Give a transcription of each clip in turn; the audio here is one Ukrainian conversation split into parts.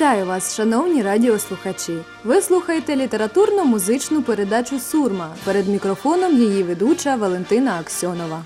Вітаю вас, шановні радіослухачі! Ви слухаєте літературно-музичну передачу Сурма. Перед мікрофоном її ведуча Валентина Аксьонова.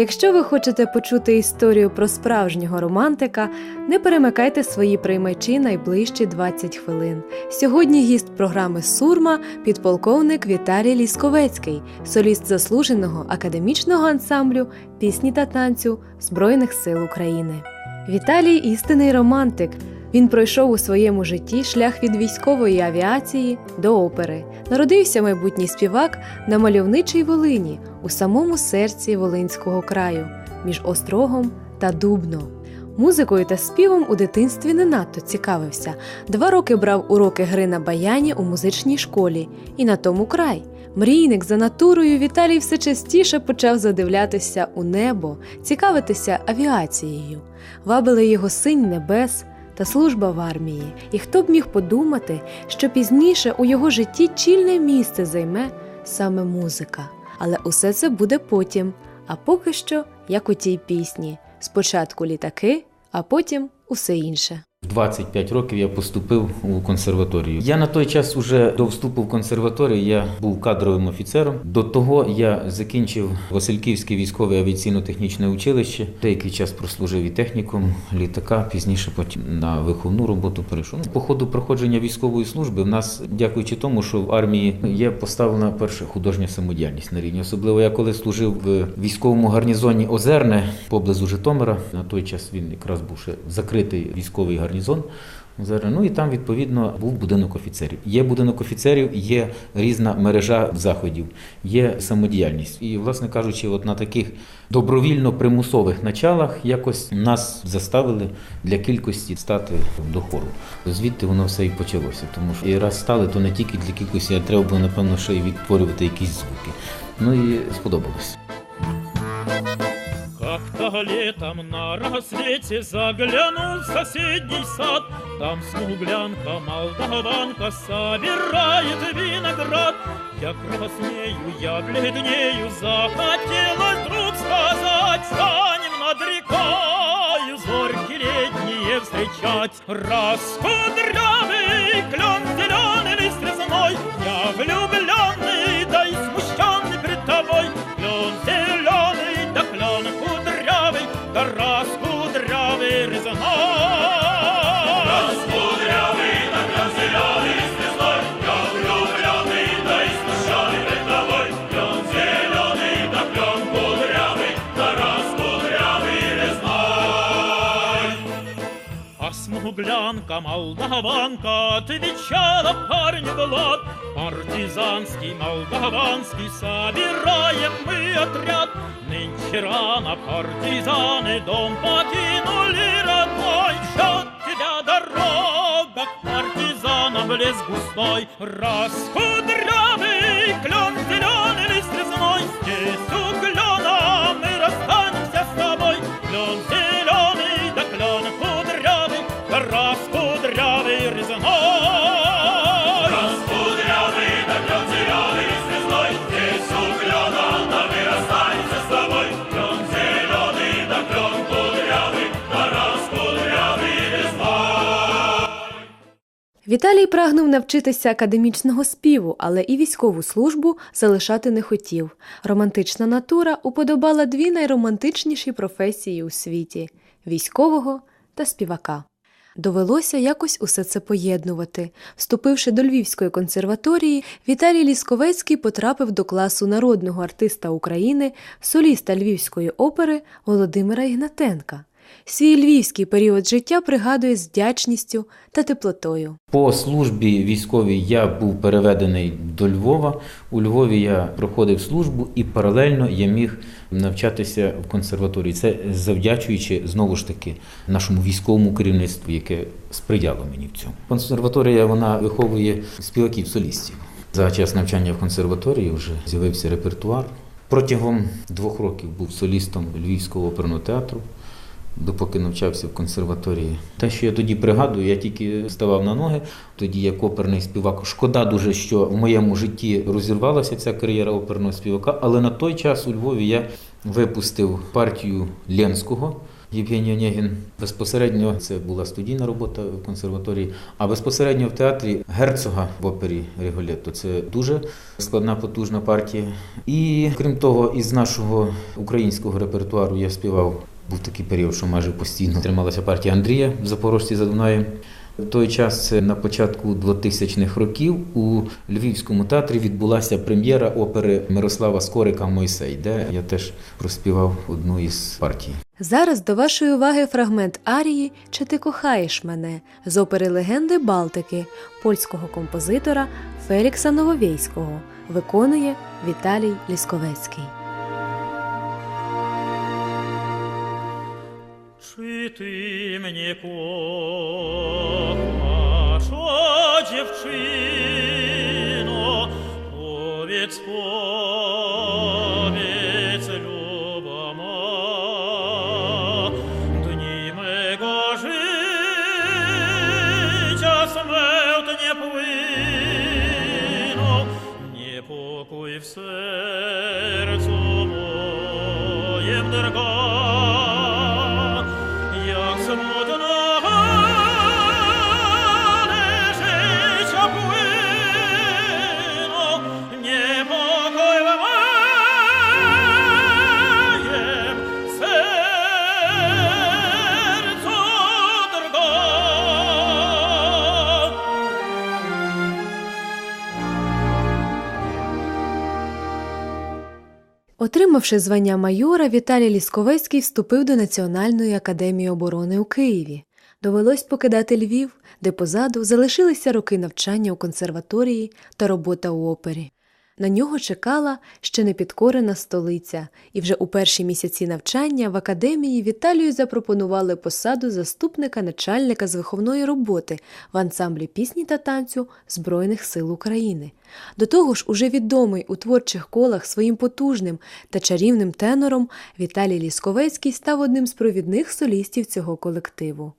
Якщо ви хочете почути історію про справжнього романтика, не перемикайте свої приймачі найближчі 20 хвилин. Сьогодні гість програми Сурма підполковник Віталій Лісковецький, соліст заслуженого академічного ансамблю пісні та танцю Збройних сил України. Віталій істинний романтик. Він пройшов у своєму житті шлях від військової авіації до опери. Народився майбутній співак на мальовничій Волині у самому серці Волинського краю між Острогом та Дубно. Музикою та співом у дитинстві не надто цікавився. Два роки брав уроки гри на баяні у музичній школі, і на тому край. Мрійник за натурою Віталій все частіше почав задивлятися у небо, цікавитися авіацією. Вабили його синь небес та служба в армії. І хто б міг подумати, що пізніше у його житті чільне місце займе саме музика. Але усе це буде потім. А поки що, як у тій пісні: спочатку літаки, а потім усе інше. В 25 років я поступив у консерваторію. Я на той час уже до вступу в консерваторію я був кадровим офіцером. До того я закінчив Васильківське військове авіаційно-технічне училище. Деякий час прослужив і техніком літака. Пізніше потім на виховну роботу перейшов. Ну, По ходу проходження військової служби в нас, дякуючи тому, що в армії є поставлена перша художня самодіяльність на рівні. Особливо я коли служив в військовому гарнізоні Озерне поблизу Житомира. На той час він якраз був ще закритий військовий гарнізон. Озерне. Ну і там відповідно був будинок офіцерів. Є будинок офіцерів, є різна мережа заходів, є самодіяльність. І, власне кажучи, от на таких добровільно-примусових началах якось нас заставили для кількості стати до хору. Звідти воно все і почалося. Тому що і раз стали, то не тільки для кількості, а треба було, напевно, ще й відтворювати якісь звуки. Ну і сподобалось. Летом на рассвете заглянул в соседний сад, Там смуглянка, молдаванка собирает виноград. Я краснею, я бледнею, захотелось вдруг сказать, Станем над рекою зорьки летние встречать. Раскудрявый клен смуглянка, молдаванка отвечала парню Влад Партизанский, молдаванский, собираем мы отряд. Нынче рано партизаны дом покинули родной В счет. Тебя дорога к партизанам в лес густой. Раскудрявый Віталій прагнув навчитися академічного співу, але і військову службу залишати не хотів. Романтична натура уподобала дві найромантичніші професії у світі військового та співака. Довелося якось усе це поєднувати. Вступивши до Львівської консерваторії, Віталій Лісковецький потрапив до класу народного артиста України, соліста Львівської опери Володимира Ігнатенка. Свій львівський період життя пригадує з вдячністю та теплотою. По службі військовій я був переведений до Львова. У Львові я проходив службу і паралельно я міг навчатися в консерваторії. Це завдячуючи знову ж таки нашому військовому керівництву, яке сприяло мені в цьому. Консерваторія вона виховує співаків солістів. За час навчання в консерваторії вже з'явився репертуар. Протягом двох років був солістом Львівського оперного театру. Допоки навчався в консерваторії. Те, що я тоді пригадую, я тільки ставав на ноги, тоді як оперний співак. Шкода дуже, що в моєму житті розірвалася ця кар'єра оперного співака, але на той час у Львові я випустив партію Ленського. Євгеній Онєгін. Безпосередньо це була студійна робота в консерваторії, а безпосередньо в театрі герцога в опері Ріголетто. Це дуже складна, потужна партія. І крім того, із нашого українського репертуару я співав. Був такий період, що майже постійно трималася партія Андрія в Запорожці за Дунаєм. В той час на початку 2000-х років у Львівському театрі відбулася прем'єра опери Мирослава Скорика Мойсей, де я теж проспівав одну із партій. Зараз до вашої уваги фрагмент арії Чи ти кохаєш мене з опери легенди Балтики польського композитора Фелікса Нововійського виконує Віталій Лісковецький. Чи мне мене Отримавши звання майора, Віталій Лісковецький вступив до Національної академії оборони у Києві. Довелось покидати Львів, де позаду залишилися роки навчання у консерваторії та робота у опері. На нього чекала ще непідкорена столиця, і вже у перші місяці навчання в академії Віталію запропонували посаду заступника начальника з виховної роботи в ансамблі пісні та танцю Збройних сил України. До того ж, уже відомий у творчих колах своїм потужним та чарівним тенором Віталій Лісковецький став одним з провідних солістів цього колективу.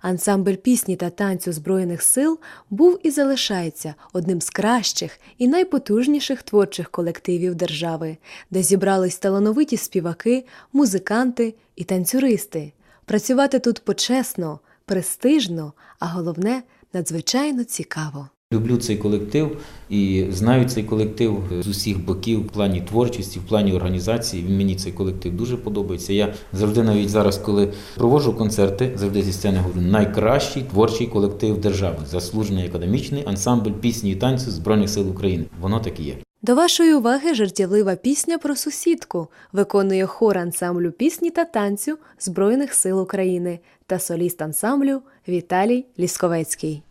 Ансамбль пісні та танцю Збройних сил був і залишається одним з кращих і найпотужніших творчих колективів держави, де зібрались талановиті співаки, музиканти і танцюристи. Працювати тут почесно, престижно, а головне надзвичайно цікаво. Люблю цей колектив і знаю цей колектив з усіх боків в плані творчості, в плані організації. Мені цей колектив дуже подобається. Я завжди, навіть зараз, коли проводжу концерти, завжди зі сцени говорю найкращий творчий колектив держави, заслужений академічний ансамбль пісні і танцю Збройних сил України. Воно так і є. До вашої уваги жартівлива пісня про сусідку виконує хор ансамблю пісні та танцю Збройних сил України та соліст ансамблю Віталій Лісковецький.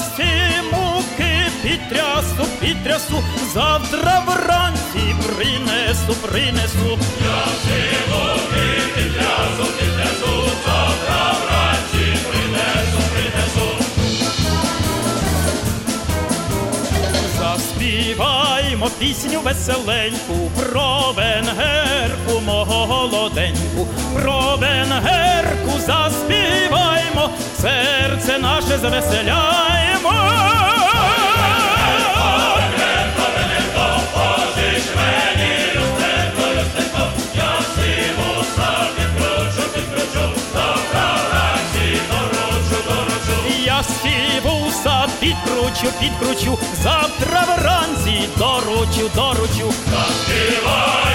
Всі муки підтрясу, підтрясу, завтра вранці принесу, принесу. Я всі муки підтрясу, підтрясу, Заспіваймо пісню веселеньку про венгерку молоденьку, про венгерку заспіваймо, серце наше звеселяємо. Підкручу, підкручу, завтра вранці доручу, доручу. Ай!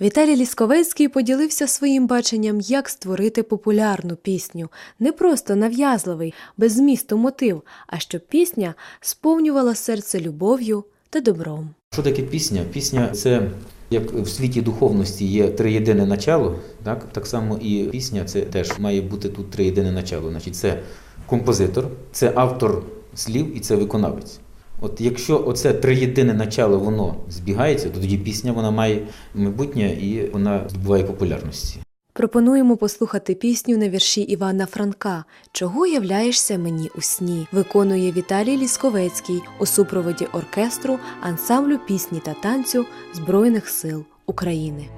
Віталій Лісковецький поділився своїм баченням, як створити популярну пісню, не просто нав'язливий, без змісту мотив, а щоб пісня сповнювала серце любов'ю та добром. Що таке пісня? Пісня це як в світі духовності є триєдине начало, так, так само і пісня це теж має бути тут триєдине начало. Значить, це композитор, це автор слів і це виконавець. От якщо оце триєдине начало воно збігається, то тоді пісня вона має майбутнє і вона здобуває популярності. Пропонуємо послухати пісню на вірші Івана Франка Чого являєшся мені у сні? виконує Віталій Лісковецький у супроводі оркестру ансамблю пісні та танцю Збройних сил України.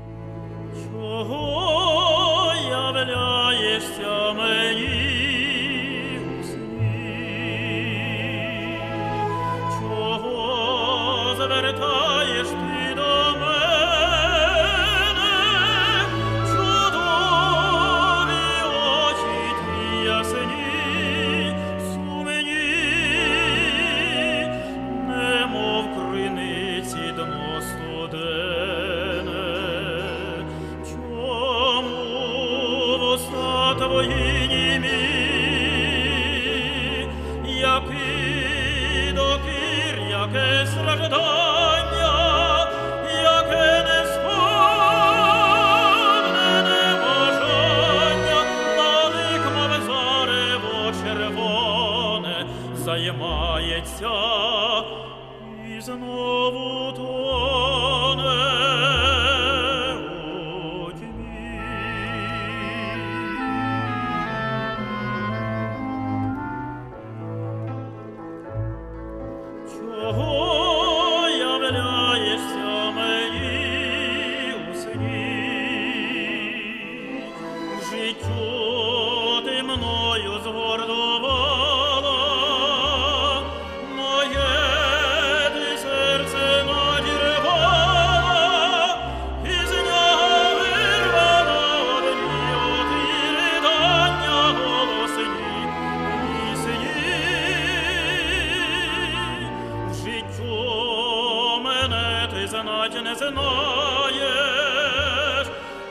Мене не знаєш,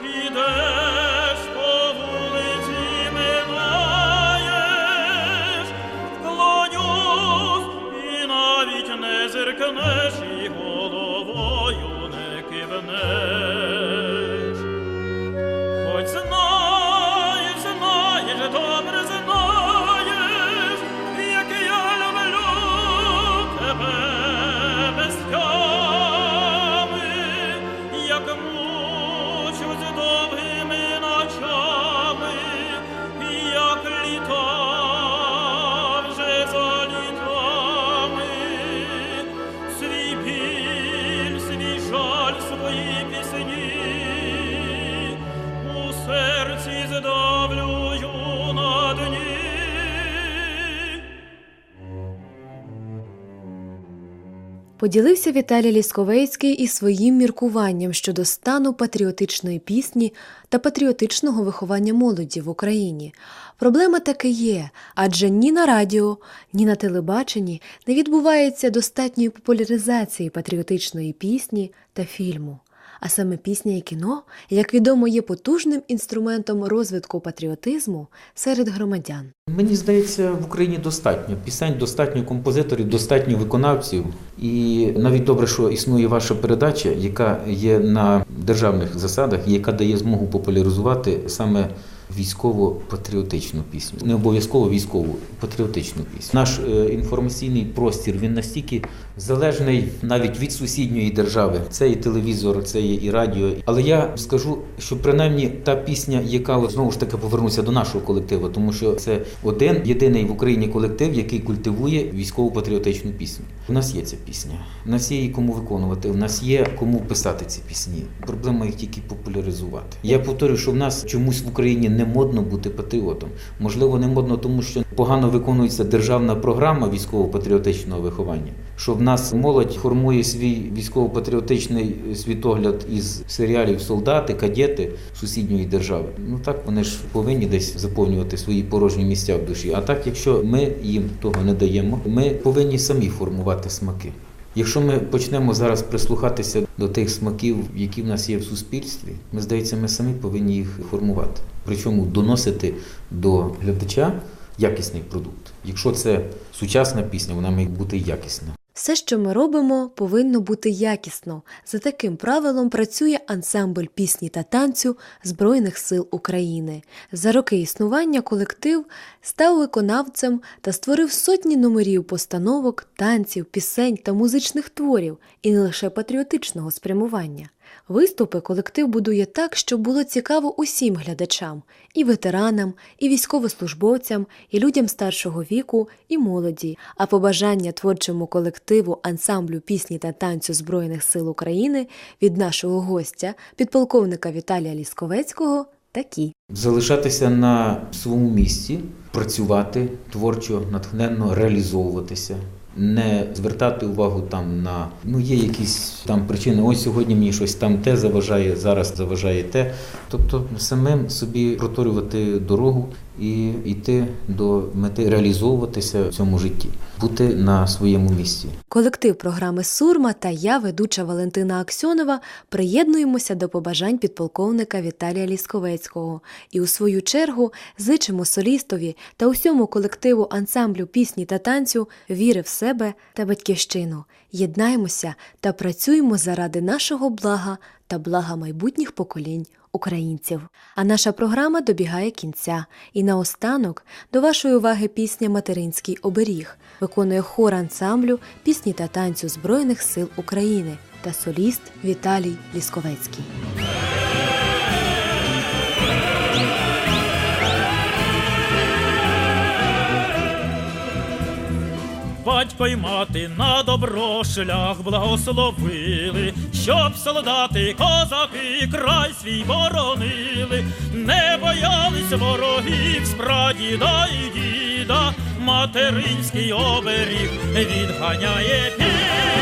ідеш по вулиці минаєш, вклонюсь і навіть не зиркнеш, Поділився Віталій Лісковецький і своїм міркуванням щодо стану патріотичної пісні та патріотичного виховання молоді в Україні. Проблема таки є, адже ні на радіо, ні на телебаченні не відбувається достатньої популяризації патріотичної пісні та фільму. А саме пісня і кіно, як відомо, є потужним інструментом розвитку патріотизму серед громадян. Мені здається, в Україні достатньо пісень, достатньо композиторів, достатньо виконавців. І навіть добре, що існує ваша передача, яка є на державних засадах, яка дає змогу популяризувати саме військово-патріотичну пісню. Не обов'язково військову, патріотичну пісню. Наш е, інформаційний простір він настільки залежний навіть від сусідньої держави. Це і телевізор, це є і радіо. Але я скажу, що принаймні та пісня, яка знову ж таки повернуся до нашого колективу, тому що це один єдиний в Україні колектив, який культивує військово-патріотичну пісню. У нас є ця пісня. У нас є її кому виконувати. У нас є кому писати ці пісні. Проблема їх тільки популяризувати. Я повторюю, що в нас чомусь в Україні не модно бути патріотом. Можливо, не модно, тому що погано виконується державна програма військово-патріотичного виховання. Що в нас молодь формує свій військово-патріотичний світогляд із серіалів солдати, кадети сусідньої держави. Ну так вони ж повинні десь заповнювати свої порожні місця в душі. А так, якщо ми їм того не даємо, ми повинні самі формувати смаки. Якщо ми почнемо зараз прислухатися до тих смаків, які в нас є в суспільстві, ми здається, ми самі повинні їх формувати. Причому доносити до глядача якісний продукт. Якщо це сучасна пісня, вона має бути якісна. Все, що ми робимо, повинно бути якісно. За таким правилом працює ансамбль пісні та танцю Збройних сил України. За роки існування колектив став виконавцем та створив сотні номерів постановок, танців, пісень та музичних творів, і не лише патріотичного спрямування. Виступи колектив будує так, щоб було цікаво усім глядачам і ветеранам, і військовослужбовцям, і людям старшого віку, і молоді. А побажання творчому колективу ансамблю пісні та танцю Збройних сил України від нашого гостя, підполковника Віталія Лісковецького, такі. Залишатися на своєму місці, працювати творчо, натхненно реалізовуватися. Не звертати увагу там на ну є якісь там причини. Ось сьогодні мені щось там те заважає, зараз заважає те. Тобто самим собі проторювати дорогу і йти до мети реалізовуватися в цьому житті, бути на своєму місці. Колектив програми Сурма та я, ведуча Валентина Аксьонова, приєднуємося до побажань підполковника Віталія Лісковецького і у свою чергу зичимо солістові та усьому колективу ансамблю пісні та танцю віри в себе та батьківщину. Єднаємося та працюємо заради нашого блага та блага майбутніх поколінь українців. А наша програма добігає кінця. І наостанок до вашої уваги пісня Материнський оберіг виконує хор ансамблю пісні та танцю Збройних сил України та соліст Віталій Лісковецький. Батько й мати на добро шлях благословили, щоб солдати, козаки край свій боронили, не боялись ворогів з прадіда і діда, материнський оберіг відганяє піди.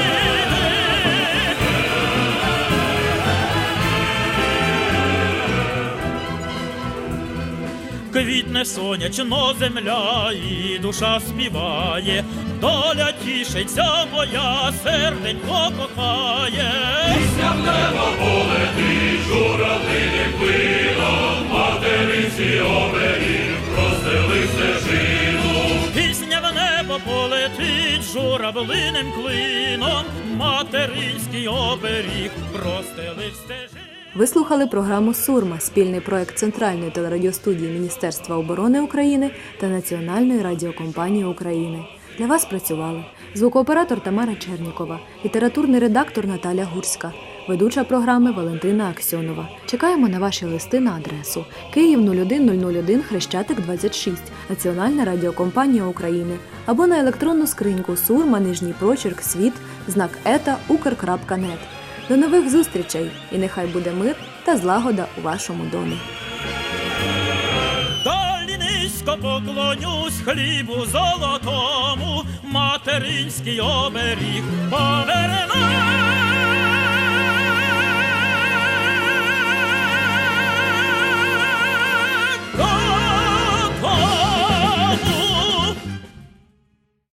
Квітне сонячно земля, і душа співає, доля тішиться моя, серденько кохає. Пісня в небо полетить журавлиним клином, материнський оберіг простелив стежину. Ви слухали програму Сурма, спільний проект Центральної телерадіостудії Міністерства оборони України та Національної радіокомпанії України. Для вас працювали звукооператор Тамара Чернікова, літературний редактор Наталя Гурська, ведуча програми Валентина Аксьонова. Чекаємо на ваші листи на адресу Київ 01001 Хрещатик 26, Національна радіокомпанія України або на електронну скриньку сурма нижній прочерк світ знак ета укр.нет. До нових зустрічей і нехай буде мир та злагода у вашому домі низько поклонюсь хлібу золотому, материнський оберіг повернусь.